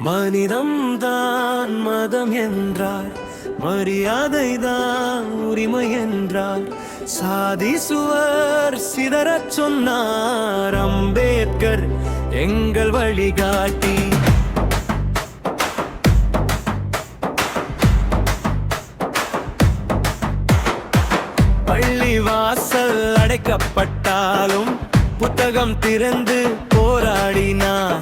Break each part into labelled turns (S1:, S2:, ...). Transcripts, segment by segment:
S1: மனிதம் தான் மதம் என்றார் மரியாதை தான் உரிமை என்றார். சாதி சுவர் சிதறச் சொன்னார் அம்பேத்கர் எங்கள் வழிகாட்டி. பள்ளி வாசல் அடைக்கப்பட்டாலும் புத்தகம் திறந்து போராடினார்.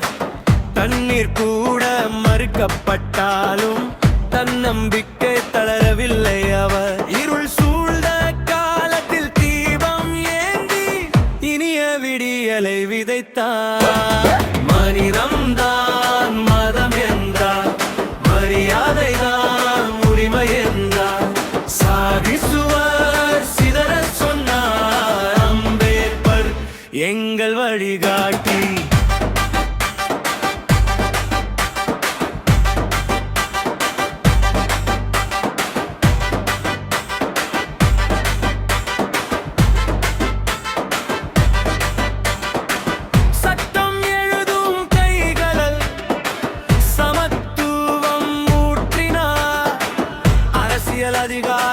S1: தண்ணீர் கூட மறுக்கப்பட்டாலும் தன்னம்பிக்கை தளரவில்லை அவர். இருள் சூழ்ந்த காலத்தில் தீபம் ஏந்தி இனிய விடியலை விதைத்தார். மனிதம்தான் மதம் என்றார் மரியாதை உரிமை என்றார். சாதி சிதற சொன்னார் அம்பேத்கர் எங்கள் வழிகாட்டி. அதிகாரம்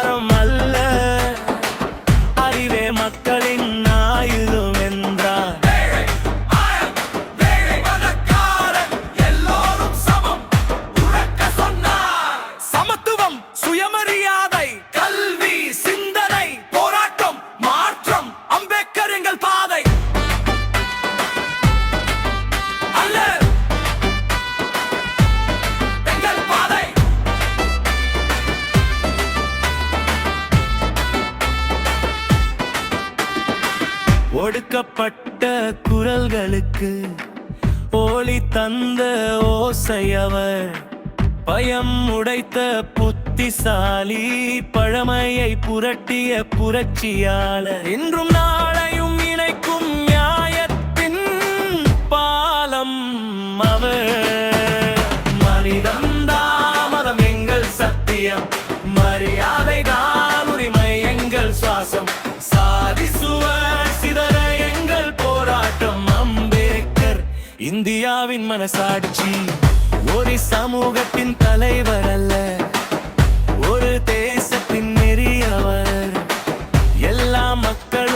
S1: ஒடுக்கப்பட்ட குரல்களுக்கு ஒளி தந்த ஓசையவர் பயம் உடைத்த புத்திசாலி பழமையை புரட்டிய புரட்சியாளர். இன்றும் நான் இந்தியாவின் மனசாட்சி. ஒரு சமூகத்தின் தலைவர் அல்ல. ஒரு தேசத்தின் நெறியவர். எல்லா மக்களும்